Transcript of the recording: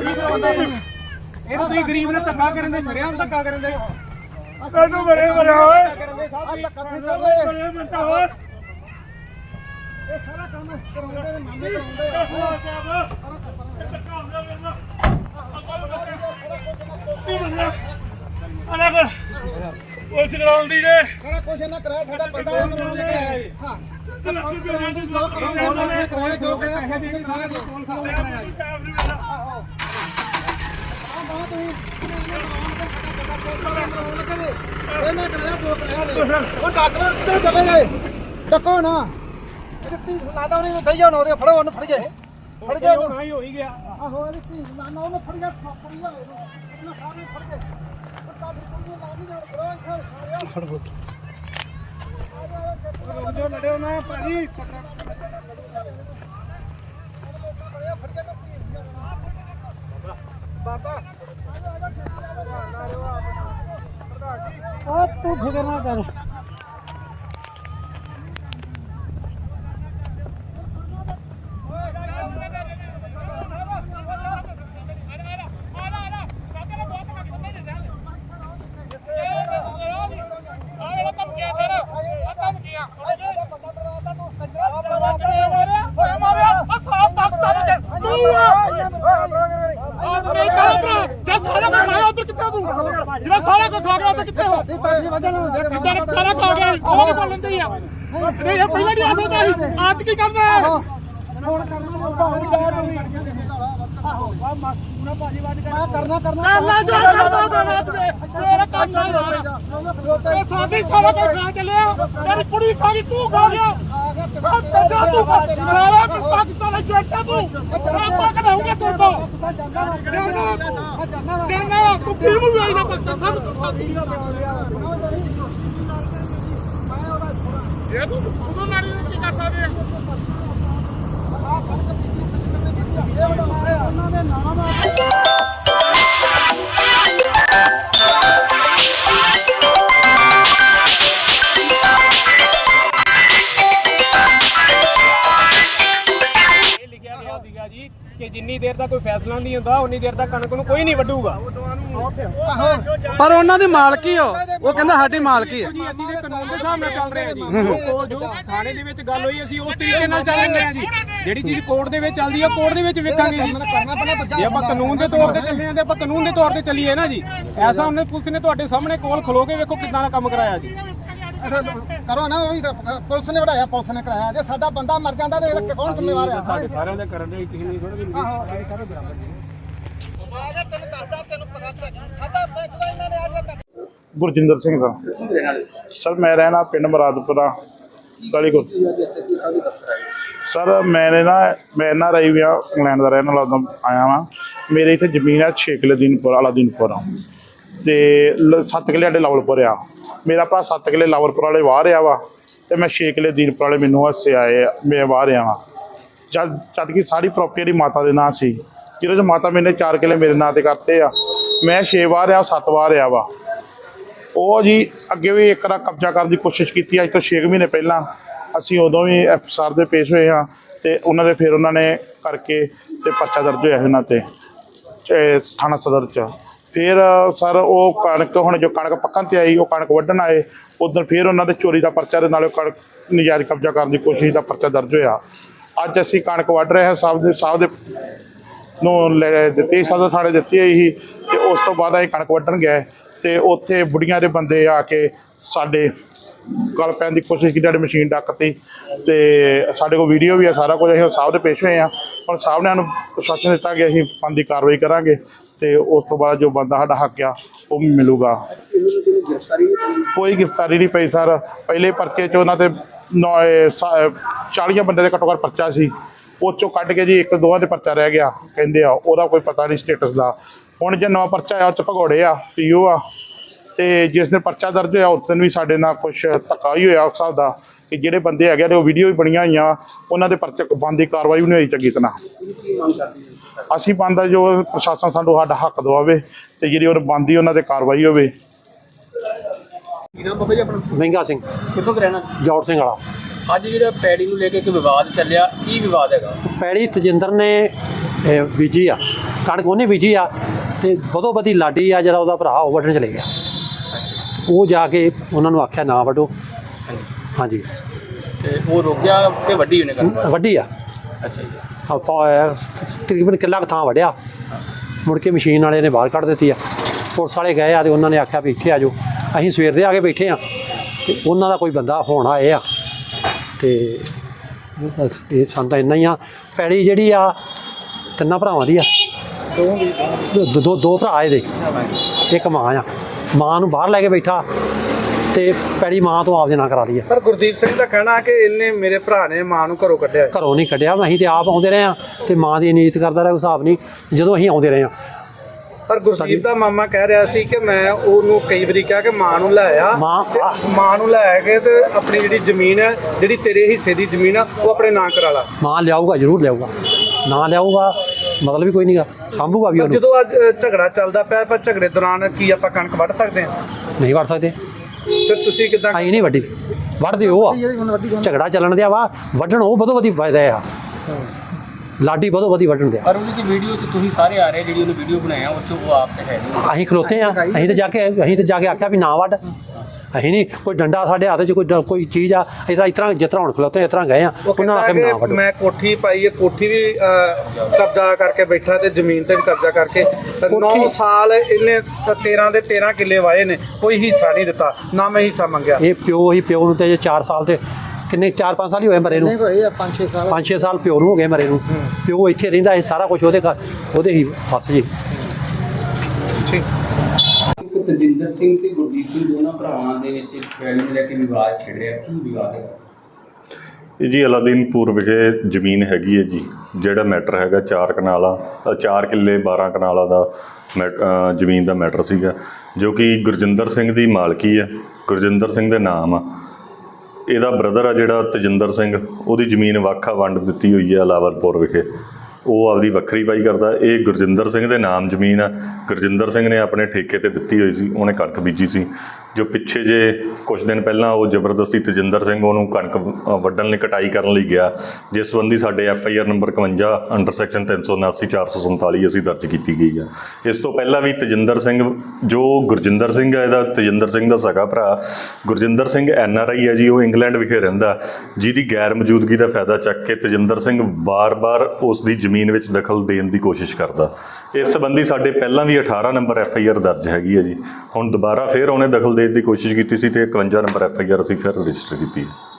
ਇਹ ਤਾਂ ਤੁਸੀਂ ਗਰੀਬ ਨੇ ਧੱਕਾ ਕਰਨ ਦੇ ਛੜਿਆ ਧੱਕਾ ਕਰਨ ਦੇ। ਤੈਨੂੰ ਬਰੇ ਬਰੇ ਓਏ। ਕਰਨ ਦੇ ਸਾਹਿਬ ਜੀ ਬਰੇ ਬੰਦਾ ਓਏ ਇਹ ਸਾਰਾ ਕੰਮ ਕਰਾਉਂਦੇ ਨੇ ਮਾਮੇ ਕਰਾਉਂਦੇ ਆ। ਅਰੇ ਕਰ ਪੁਲਿਸ ਕਰਾਉਂਦੀ ਜੇ ਸਾਰਾ ਕੁਝ ਇਹਨਾਂ ਕਰਾਇਆ ਸਾਡਾ ਬੰਦਾ ਹੈ। ਮੈਨੂੰ ਲੈ ਨੇ ਕਰਾਇਆ ਜੋ ਕਰਾਇਆ ਪੈਸੇ ਦੇ ਕਰਾਇਆ ਜੋ ਕੋਲ ਆਹੋ ਆਹ ਬਾਤ ਹੋਈ ਇਹਨਾਂ ਕਰਾਇਆ ਜੋ ਕਰਾਇਆ ਲੈ ਉਹ ਡਾਕਟਰ ਕਿੱਥੇ ਚਲੇ ਗਏ ਡੱਕੋ ਨਾ ਇਹ ਤੀ ਲਾਦਾ ਉਹਨੇ ਦਈ ਜਾਣ ਉਹਦੇ ਫੜੋ ਉਹਨੂੰ ਫੜ ਗਏ ਫੜ ਗਏ ਉਹਨੂੰ ਨਹੀਂ ਹੋ ਗਿਆ ਆਹੋ ਇਹਦੀ ਧੀ ਲਾਣਾ ਉਹਨੂੰ ਫੜ ਗਿਆ ਫੜ ਗਿਆ ਉਹਨੂੰ ਸਾਰੇ ਫੜ ਗਏ ਉਹ ਤੁਹਾਡੀ ਕੁੜੀ ਨੂੰ ਨਹੀਂ ਜਾਣ ਕਰੋ ਇੱਥੇ ਫੜ। ਫੜ ਜੋ ਲੜਿਓ ਨਾ ਭਾਜੀ ਬਾਬਾ ਆ ਤੂੰ ਫਿਕਰ ਨਾ ਕਰ ਜੇ ਸਾਰਾ ਉਧਰ ਕਿੱਥੇ ਤੂੰ? ਜਿਹੜਾ ਸਾਰਾ ਕੁਝ ਖਾ ਗਿਆ ਉਧਰ ਕਿੱਥੇ ਹੋ? ਵਜਨ ਨੂੰ ਸਾਰਾ ਖਾ ਗਿਆ ਉਹ ਨਹੀਂ ਬੋਲਣ ਦੀ ਆ। ਨਹੀਂ ਇਹ ਪਹਿਲਾਂ ਨਹੀਂ ਆ ਸਕਦਾ ਸੀ। ਅੱਜ ਕੀ ਕਰਦਾ ਹੈ? ਕਰਨਾ ਤੂੰ ਕਰਨਾ। ਇਹ ਸਾਡੀ ਸਾਰਾ ਕੁਝ ਖਾ ਚੱਲਿਆ ਤੇਰੀ ਕੁੜੀ ਖਾ ਗਈ ਤੂੰ ਖਾ ਗਿਆ ਤੇ ਜਾ ਤੂੰ ਮਾਰਾ ਕਿ ਪਾਕਿਸਤਾਨ ਵਿੱਚ ਜੱਟਾ ਤੂੰ ਆਪਾਂ ਕਢਾਉਂਗੇ ਤੇਰੇ ਤੋਂ ਕਹਿੰਦਾ ਤੂੰ ਕੀ ਨੂੰ ਆਈ ਨਾ ਪਾਕਿਸਤਾਨ ਸਾਨੂੰ ਤੂੰ ਖਾ ਗਈ ਇਹ ਤੂੰ ਉਦੋਂ ਨਾਲੀ ਨੂੰ ਕੀ ਕਰ ਸਕਦੇ ਆ ਉਹਨਾਂ ਦੇ ਨਾਮ ਦਾ ਫੈਸਲਾ ਨਹੀਂ ਹੁੰਦਾ ਉਨੀ ਦੇਰ ਤੱਕ ਕਣਕ ਨੂੰ ਕੋਈ ਨਹੀਂ ਵੱਢੂਗਾ। ਪਰ ਉਹਨਾਂ ਦੀ ਮਾਲਕੀ ਹੋ ਉਹ ਕਹਿੰਦਾ ਸਾਡੀ ਮਾਲਕੀ ਹੈ ਜੀ ਅਸੀਂ ਤੇ ਕਾਨੂੰਨ ਦੇ ਹਿਸਾਬ ਨਾਲ ਚੱਲ ਰਹੇ ਹਾਂ ਜੀ। ਜੋ ਕੋ- ਜੋ ਥਾਣੇ ਦੇ ਵਿੱਚ ਗੱਲ ਹੋਈ ਅਸੀਂ ਉਸ ਤਰੀਕੇ ਨਾਲ ਚੱਲ ਰਹੇ ਹਾਂ ਜੀ। ਜਿਹੜੀ ਚੀਜ਼ ਕੋਰਟ ਦੇ ਵਿੱਚ ਚੱਲਦੀ ਹੈ ਕੋਰਟ ਦੇ ਵਿੱਚ ਵੇਖਾਂਗੇ ਜੀ। ਜੇ ਆਪਾਂ ਕਾਨੂੰਨ ਦੇ ਤੌਰ ਤੇ ਚੱਲੇ ਹਾਂ ਤੇ ਆਪਾਂ ਕਾਨੂੰਨ ਦੇ ਤੌਰ ਤੇ ਚੱਲੀਏ ਨਾ ਜੀ। ਐਸਾ ਉਹਨੇ ਪੁਲਿਸ ਨੇ ਤੁਹਾਡੇ ਸਾਹਮਣੇ ਕੋਲ ਖਲੋ ਕੇ ਵੇਖੋ ਕਿੱਦਾਂ ਦਾ ਕੰਮ ਕਰਾਇਆ ਜੀ। ਕਰੋ ਨਾ ਉਹ ਵੀ ਤਾਂ ਪੁਲਿਸ ਨੇ ਵੜਾਇਆ ਪੁਲਿਸ ਨੇ ਕਰਾਇਆ। ਜੇ ਸਾਡਾ ਬੰਦਾ ਮਰ ਜਾਂਦਾ ਤੇ ਇਹਦਾ ਕੌਣ ਜ਼ਿੰਮੇਵਾਰ ਆ? ਸਾਡੇ ਸਾਰਿਆਂ ਦੇ ਕਰਨ ਦੇ ਕਿਸੇ ਨੇ ਥੋੜਾ ਵੀ ਆਹੋ ਇਹ ਸਾਰੇ ਬਰਾਬਰ ਜੀ ਆਜਾ ਤੈਨੂੰ ਦੱਸਦਾ ਤੈਨੂੰ ਪਤਾ ਤੁਹਾਡਾ ਖਾਦਾ ਵੇਚਦਾ ਇਹਨਾਂ ਨੇ ਆਜਾ ਤੁਹਾਡੇ। ਗੁਰਜਿੰਦਰ ਸਿੰਘ ਦਾ। ਸਰ ਮੈਂ ਰਹਿਣਾ ਪਿੰਡ ਮਰਾਦਪੁਰਾ ਗਲੀ ਸਰ ਮੈਨੇ ਨਾ ਮੈਂ ਨਾ ਰਹੀ ਵਿਆ ਇੰਗਲੈਂਡ ਦਾ ਰਹਿਣ ਵਾਲਾ ਆਇਆ ਵਾਂ। ਮੇਰੇ ਇੱਥੇ ਜ਼ਮੀਨ ਹੈ 6 ਕਿਲੇ ਦਿਨਪੁਰ ਵਾਲਾ ਦਿਨਪੁਰ ਤੇ 7 ਕਿਲੇ ਸਾਡੇ ਲਾਵਲਪੁਰ ਆ। ਮੇਰਾ ਭਰਾ 7 ਕਿਲੇ ਲਾਵਲਪੁਰ ਵਾਲੇ ਵਾਹ ਰਿਹਾ ਵਾ ਤੇ ਮੈਂ 6 ਕਿਲੇ ਦੀਨਪੁਰ ਵਾਲੇ ਮੈਨੂੰ ਹੱਸੇ ਆਏ ਆ, ਮੈਂ ਬਾਹਰ ਰਿਹਾ ਵਾਂ। ਜਦ ਜਦ ਕਿ ਸਾਰੀ ਪ੍ਰਾਪਰਟੀ ਦੀ ਮਾਤਾ ਦੇ ਨਾਂ ਸੀ ਜਿਹਦੇ ਚ ਮਾਤਾ ਮੈਨੇ 4 ਕਿਲੇ ਮੇਰੇ ਨਾਂ ਤੇ ਕਰਤੇ ਆ। ਮੈਂ 6 ਵਾਰ ਰਿਹਾ 7 ਵਾਰ ਰਿਹਾ ਵਾ। ਉਹ ਜੀ ਅੱਗੇ ਵੀ ਇੱਕ ਵਾਰ ਕਬਜ਼ਾ ਕਰਨ ਦੀ ਕੋਸ਼ਿਸ਼ ਕੀਤੀ ਅੱਜ ਤੋਂ 6 ਮਹੀਨੇ ਪਹਿਲਾਂ ਅਸੀਂ ਉਦੋਂ ਵੀ ਐਫਸਰ ਦੇ ਪੇਸ਼ ਹੋਏ ਹਾਂ ਤੇ ਉਹਨਾਂ ਦੇ ਫਿਰ ਉਹਨਾਂ ਨੇ ਕਰਕੇ ਤੇ ਪਰਚਾ ਦਰਜ ਹੋਇਆ ਉਹਨਾਂ ਤੇ ਥਾਣਾ ਸਦਰ ਚ। ਫਿਰ ਸਰ, ਉਹ ਕਣਕ ਹੁਣ ਜੋ ਕਣਕ ਪੱਕਣ ਤੇ ਆਈ, ਉਹ ਕਣਕ ਵੱਢਣ ਆਏ ਉਦੋਂ ਫਿਰ ਉਹਨਾਂ ਦੇ ਚੋਰੀ ਦਾ ਪਰਚਾ ਦੇ ਨਾਲ ਕਣਕ ਨਜਾਇਜ਼ ਕਬਜ਼ਾ ਕਰਨ ਦੀ ਕੋਸ਼ਿਸ਼ ਦਾ ਪਰਚਾ ਦਰਜ ਹੋਇਆ। ਅੱਜ ਅਸੀਂ ਕਣਕ ਵੱਢ ਰਹੇ ਹਾਂ ਸਾਹਿਬ ਦੇ ਸਾਹਿਬ ਦੇ ਨੂੰ ਲੈ ਦਿੱਤੀ ਸਦਰ ਥਾਣੇ ਦਿੱਤੀ ਹੋਈ ਸੀ ਤੇ ਉਸ ਤੋਂ ਬਾਅਦ ਅਸੀਂ ਕਣਕ ਵੱਢਣ ਗਏ ਤੇ ਉੱਥੇ ਬੁੜੀਆਂ ਦੇ ਬੰਦੇ ਆ ਕੇ ਸਾਡੇ ਗਲ ਪੈਣ ਦੀ ਕੋਸ਼ਿਸ਼ ਕੀਤੀ, ਸਾਡੀ ਮਸ਼ੀਨ ਡੱਕਤੀ ਤੇ ਸਾਡੇ ਕੋਲ ਵੀਡੀਓ ਵੀ ਆ, ਸਾਰਾ ਕੁਝ ਅਸੀਂ ਸਾਹਿਬ ਦੇ ਪੇਸ਼ ਹੋਏ ਆ ਹੁਣ ਸਾਹਿਬ ਨੇ ਸਾਨੂੰ ਪ੍ਰਸ਼ਾਸਨ ਦਿੱਤਾ ਕਿ ਅਸੀਂ ਬੰਦੀ ਕਾਰਵਾਈ ਕਰਾਂਗੇ। ਤੇ ਉਸ ਤੋਂ ਬਾਅਦ ਜੋ ਬੰਦਾ ਸਾਡਾ ਹੱਕ ਆ, ਉਹ ਵੀ ਮਿਲੂਗਾ। ਕੋਈ ਗ੍ਰਿਫਤਾਰੀ ਨਹੀਂ ਪਈ, ਸਰ। ਪਹਿਲੇ ਪਰਚੇ 'ਚ ਉਹਨਾਂ ਤੇ 40 ਬੰਦੇ ਦੇ ਘੱਟੋ ਘੱਟ ਪਰਚਾ ਸੀ। ਉਹ 'ਚੋਂ ਕੱਢ ਕੇ ਜੀ ਇੱਕ ਦੋਵਾਂ ਦੇ ਪਰਚਾ ਰਹਿ ਗਿਆ, ਕਹਿੰਦੇ ਆ, ਉਹਦਾ ਕੋਈ ਪਤਾ ਨਹੀਂ ਸਟੇਟਸ ਦਾ। ਹੁਣ ਜੇ ਨਵਾਂ ਪਰਚਾ ਆ, ਉਹ 'ਚ ਭਗੌੜੇ ਆ, ਪੀਓ ਆ। ਤੇ ਜਿਸ ਦਿਨ ਪਰਚਾ ਦਰਜ ਹੋਇਆ ਉਸ ਦਿਨ ਵੀ ਸਾਡੇ ਨਾਲ ਕੁਝ ਧੱਕਾ ਹੀ ਹੋਇਆ ਉਸ ਹਿਸਾਬ ਦਾ ਕਿ ਜਿਹੜੇ ਬੰਦੇ ਹੈਗੇ ਨੇ ਉਹ ਵੀਡੀਓ ਵੀ ਬਣੀਆਂ ਹੋਈਆਂ ਉਹਨਾਂ ਦੇ ਪਰਚੇ ਬੰਦ ਦੀ ਕਾਰਵਾਈ ਵੀ ਨਹੀਂ ਹੋਈ ਚੰਗੀ ਤਰ੍ਹਾਂ। ਅਸੀਂ ਬੰਦਾ ਜੋ ਪ੍ਰਸ਼ਾਸਨ ਸਾਨੂੰ ਸਾਡਾ ਹੱਕ ਦਵਾਵੇ ਤੇ ਜਿਹੜੀ ਉਹ ਬੰਦੀ ਉਹਨਾਂ ਤੇ ਕਾਰਵਾਈ ਹੋਵੇ। ਕੀ ਨਾਮ ਬਾਬਾ ਜੀ ਆਪਣਾ? ਮਹਿੰਗਾ ਸਿੰਘ। ਕਿੱਥੋਂ ਰਹਿਣਾ ਜੌੜ ਸਿੰਘ ਵਾਲਾ। ਅੱਜ ਜਿਹੜਾ ਪੈੜੀ ਨੂੰ ਲੈ ਕੇ ਇੱਕ ਵਿਵਾਦ ਚੱਲਿਆ ਕੀ ਵਿਵਾਦ ਹੈਗਾ? ਪੈੜੀ ਤਜਿੰਦਰ ਨੇ ਬੀਜੀ ਆ ਕਣਕ ਉਹਨੇ ਬੀਜੀ ਆ ਤੇ ਬਦੋ ਬਦੀ ਲਾਡੀ ਆ ਜਿਹੜਾ ਉਹਦਾ ਭਰਾ ਉਹ ਵੱਢਣ ਚਲੇ ਗਿਆ। ਉਹ ਜਾ ਕੇ ਉਹਨਾਂ ਨੂੰ ਆਖਿਆ ਨਾ ਵੱਢੋ। ਹਾਂਜੀ। ਤੇ ਉਹ ਰੁਕ ਗਿਆ ਕਿ ਵੱਡੀ ਉਹਨੇ ਕਰਨਾ ਵੱਡੀ ਆ। ਅੱਛਾ ਜੀ। ਆਪਾਂ ਤਕਰੀਬਨ ਕਿੱਲਾ ਥਾਂ ਵੜਿਆ ਮੁੜ ਕੇ ਮਸ਼ੀਨ ਵਾਲੇ ਨੇ ਬਾਹਰ ਕੱਢ ਦਿੱਤੀ ਆ। ਪੁਲਿਸ ਵਾਲੇ ਗਏ ਆ ਤੇ ਉਹਨਾਂ ਨੇ ਆਖਿਆ ਵੀ ਇੱਥੇ ਆ ਜਾਓ। ਅਸੀਂ ਸਵੇਰ ਦੇ ਆ ਕੇ ਬੈਠੇ ਆ। ਤੇ ਉਹਨਾਂ ਦਾ ਕੋਈ ਬੰਦਾ ਹੁਣ ਆਏ ਆ। ਤੇ ਇਹ ਸਾਨੂੰ ਤਾਂ ਇੰਨਾ ਹੀ ਆ। ਪੈੜੀ ਜਿਹੜੀ ਆ ਤਿੰਨਾਂ ਭਰਾਵਾਂ ਦੀ ਆ। ਦੋ ਦੋ ਦੋ ਭਰਾ ਇਹਦੇ। ਇੱਕ ਮਾਂ ਆ। ਮਾਂ ਨੂੰ ਬਾਹਰ ਲੈ ਕੇ ਬੈਠਾ ਤੇ ਪੈੜੀ ਮਾਂ ਤੋਂ ਆਪਦੇ ਨਾਂ ਕਰਾ ਲਈ ਆ। ਪਰ ਗੁਰਦੀਪ ਸਿੰਘ ਦਾ ਕਹਿਣਾ ਕਿ ਇਹਨੇ ਮੇਰੇ ਭਰਾ ਨੇ ਮਾਂ ਨੂੰ ਘਰੋਂ ਕੱਢਿਆ ਘਰੋਂ ਨਹੀਂ ਕੱਢਿਆ ਅਸੀਂ ਤੇ ਆਪ ਆਉਂਦੇ ਰਹੇ ਆ ਤੇ ਮਾਂ ਦੀ ਨੀਤ ਕਰਦਾ ਰਿਹਾ ਹਿਸਾਬ ਨਹੀਂ ਜਦੋਂ ਅਸੀਂ ਆਉਂਦੇ ਰਹੇ ਆ ਪਰ ਗੁਰਦੀਪ ਦਾ ਮਾਮਾ ਕਹਿ ਰਿਹਾ ਸੀ ਕਿ ਮੈਂ ਉਹਨੂੰ ਕਈ ਵਾਰੀ ਕਿਹਾ ਕਿ ਮਾਂ ਨੂੰ ਲੈ ਆ ਮਾਂ- ਮਾਂ ਨੂੰ ਲੈ ਕੇ ਤੇ ਆਪਣੀ ਜਿਹੜੀ ਜ਼ਮੀਨ ਹੈ ਜਿਹੜੀ ਤੇਰੇ ਹਿੱਸੇ ਦੀ ਜ਼ਮੀਨ ਆ ਉਹ ਆਪਣੇ ਨਾਂ ਕਰਾ ਲਾ। ਮਾਂ ਲਿਆਊਗਾ ਜ਼ਰੂਰ ਲਿਆਊਗਾ। ਨਾ ਲਿਆਊਗਾ ਮਤਲਬ ਵੀ ਕੋਈ ਨਹੀਂਗਾ ਸਾਂਭੂਗਾ ਵੀ ਉਹਨੂੰ। ਜਦੋਂ ਅੱਜ ਅ, ਝਗੜਾ ਚੱਲਦਾ ਪਿਆ ਪਰ ਝਗੜੇ ਦੌਰਾਨ ਕੀ ਆਪਾਂ ਕਣਕ ਵੱਢ ਸਕਦੇ ਹਾਂ? ਨਹੀਂ ਵੜ ਸਕਦੇ। ਫਿਰ ਤੁਸੀਂ ਕਿਦਾਂ ਅਸੀਂ ਨਹੀਂ ਵੱਡੀ ਵੜਦੇ ਉਹ ਆ। ਝਗੜਾ ਚੱਲਣ ਦਿਆ ਵਾ ਵੱਢਣ ਉਹ ਬਦੋ ਬਦੀ ਫਾਇਦਾ ਆ। ਲਾਡੀ ਬਦੋ ਬਦੀ ਵੱਢਣ ਦਿਆ। ਪਰ ਉਹਦੀ ਚ ਵੀਡੀਓ ਚ ਤੁਸੀਂ ਸਾਰੇ ਆ ਰਹੇ ਜਿਹੜੀ ਉਹਨੇ ਵੀਡੀਓ ਬਣਾਇਆ ਉਹ ਚ ਉਹ ਆਪ ਤੇ ਹੈ ਨਹੀਂ ਅਸੀਂ ਖਲੋਤੇ ਆ ਅਸੀਂ ਤੇ ਜਾ ਕੇ ਅਸੀਂ ਤੇ ਜਾ ਕੇ ਆਖਿਆ ਵੀ ਨਾ ਵੱਢ। ਅਸੀਂ ਨਹੀਂ ਕੋਈ ਡੰਡਾ ਸਾਡੇ ਹੱਥ 'ਚ ਕੋਈ ਡ- ਕੋਈ ਚੀਜ਼ ਆ ਇਸ ਤਰ੍ਹਾਂ ਇਸ ਤਰ੍ਹਾਂ ਜਿਸ ਤਰ੍ਹਾਂ ਹੁਣ ਖਲੋਤੇ ਇਸ ਤਰ੍ਹਾਂ ਗਏ ਆ ਉਹ ਉਹਨਾਂ ਨੇ ਕਹਿੰਦਾ ਨਾ ਕਿ ਮੈਂ ਕੋਠੀ ਪਾਈ ਹੈ ਕੋਠੀ ਵੀ ਕਬਜ਼ਾ ਕਰਕੇ ਬੈਠਾ ਤੇ ਜ਼ਮੀਨ ਤੇ ਵੀ ਕਬਜ਼ਾ ਕਰਕੇ। 9 ਕੋਠੀ- ਸਾਲ ਇਹਨੇ 13 ਦੇ 13 ਕਿੱਲੇ ਵਾਏ ਨੇ ਕੋਈ ਹਿੱਸਾ ਨਹੀਂ ਦਿੱਤਾ ਨਾ ਮੈਂ ਹਿੱਸਾ ਮੰਗਿਆ। ਇਹ ਪਿਓ ਹੀ ਪਿਓ ਨੂੰ ਤੇ 4 ਸਾਲ ਤੇ ਕਿੰਨੇ 4-5 ਸਾਲ ਹੀ ਹੋਏ ਮਰੇ ਨੂੰ? ਹੋਏ ਆ 5-6 ਸਾਲ। 5-6 ਸਾਲ ਪਿਓ ਨੂੰ ਹੋ ਗਏ ਮਰੇ ਨੂੰ। ਪਿਓ ਇੱਥੇ ਰਹਿੰਦਾ ਇਹ ਸਾਰਾ ਕੁਝ ਉਹਦੇ ਘਰ ਉਹਦੇ ਹੀ ਫਸ ਜੀ। ਇੱਕ ਤਜਿੰਦਰ ਸਿੰਘ ਤੇ ਗੁਰਦੀਪ ਸਿੰਘ ਦੋਨਾਂ ਭਰਾਵਾਂ ਦੇ ਵਿੱਚ ਫੈਲ ਨੂੰ ਲੈ ਕੇ ਵਿਵਾਦ ਛਿੜ ਰਿਹਾ ਕੀ ਵਿਵਾਦ ਹੈ? ਇਹ ਜੀ ਅਲਾਦੀਨਪੁਰ ਵਿਖੇ ਜ਼ਮੀਨ ਹੈਗੀ ਹੈ ਜੀ, ਜਿਹੜਾ ਮੈਟਰ ਹੈਗਾ 4 ਕਨਾਲਾ 4 ਕਿੱਲੇ 12 ਕਨਾਲਾ ਦਾ ਮੈਟ- ਜ਼ਮੀਨ ਦਾ ਮੈਟਰ ਸੀਗਾ, ਜੋ ਕਿ ਗੁਰਜਿੰਦਰ ਸਿੰਘ ਦੀ ਮਾਲਕੀ ਹੈ, ਗੁਰਜਿੰਦਰ ਸਿੰਘ ਦੇ ਨਾਮ ਆ। ਇਹਦਾ ਬ੍ਰਦਰ ਆ ਜਿਹੜਾ ਤਜਿੰਦਰ ਸਿੰਘ, ਉਹਦੀ ਜ਼ਮੀਨ ਵਾਖਾ ਵੰਡ ਦਿੱਤੀ ਹੋਈ ਹੈ ਲਾਵਲਪੁਰ ਵਿਖੇ। ਉਹ ਆਪਦੀ ਵੱਖਰੀ ਵਾਈ ਕਰਦਾ। ਇਹ ਗੁਰਜਿੰਦਰ ਸਿੰਘ ਦੇ ਨਾਮ ਜ਼ਮੀਨ ਆ। ਗੁਰਜਿੰਦਰ ਸਿੰਘ ਨੇ ਆਪਣੇ ਠੇਕੇ ਤੇ ਦਿੱਤੀ ਹੋਈ ਸੀ। ਉਹਨੇ ਕਣਕ ਬੀਜੀ ਸੀ। ਜੋ ਪਿੱਛੇ ਜੇ ਕੁਝ ਦਿਨ ਪਹਿਲਾਂ ਉਹ ਜ਼ਬਰਦਸਤੀ ਤਜਿੰਦਰ ਸਿੰਘ ਉਹਨੂੰ ਕਣਕ ਵੱਢਣ ਲਈ, ਕਟਾਈ ਕਰਨ ਲਈ ਗਿਆ, ਜਿਸ ਸੰਬੰਧੀ ਸਾਡੇ F I R number 51 under section 379 447 ਅਸੀਂ ਦਰਜ ਕੀਤੀ ਗਈ ਆ। ਇਸ ਤੋਂ ਪਹਿਲਾਂ ਵੀ ਤਜਿੰਦਰ ਸਿੰਘ, ਜੋ ਗੁਰਜਿੰਦਰ ਸਿੰਘ ਹੈ ਇਹਦਾ ਤਜਿੰਦਰ ਸਿੰਘ ਦਾ ਸਗਾ ਭਰਾ, Gurjinder Singh N R I ਹੈ ਜੀ, ਉਹ ਇੰਗਲੈਂਡ ਵਿਖੇ ਰਹਿੰਦਾ, ਜਿਹਦੀ ਗੈਰ ਮੌਜੂਦਗੀ ਦਾ ਫਾਇਦਾ ਚੱਕ ਕੇ ਤਜਿੰਦਰ ਸਿੰਘ ਬਾਰ-ਬਾਰ ਉਸ ਦੀ ਜ਼ਮੀਨ ਵਿੱਚ ਦਖਲ ਦੇਣ ਦੀ ਕੋਸ਼ਿਸ਼ ਕਰਦਾ। ਇਸ ਸੰਬੰਧੀ ਸਾਡੇ ਪਹਿਲਾਂ ਵੀ 18 ਨੰਬਰ ਐਫ ਆਈ ਆਰ ਦਰਜ ਹੈਗੀ ਹੈ ਜੀ। ਹੁਣ ਦੁਬਾਰਾ ਫੇਰ ਉਹਨੇ ਦਖਲ ਦੇਣ ਦੀ ਕੋਸ਼ਿਸ਼ ਕੀਤੀ ਸੀ ਤੇ 51 ਨੰਬਰ ਐਫ ਆਈ ਆਰ ਅਸੀਂ ਫਿਰ ਰਜਿਸਟਰ ਕੀਤੀ ਹੈ।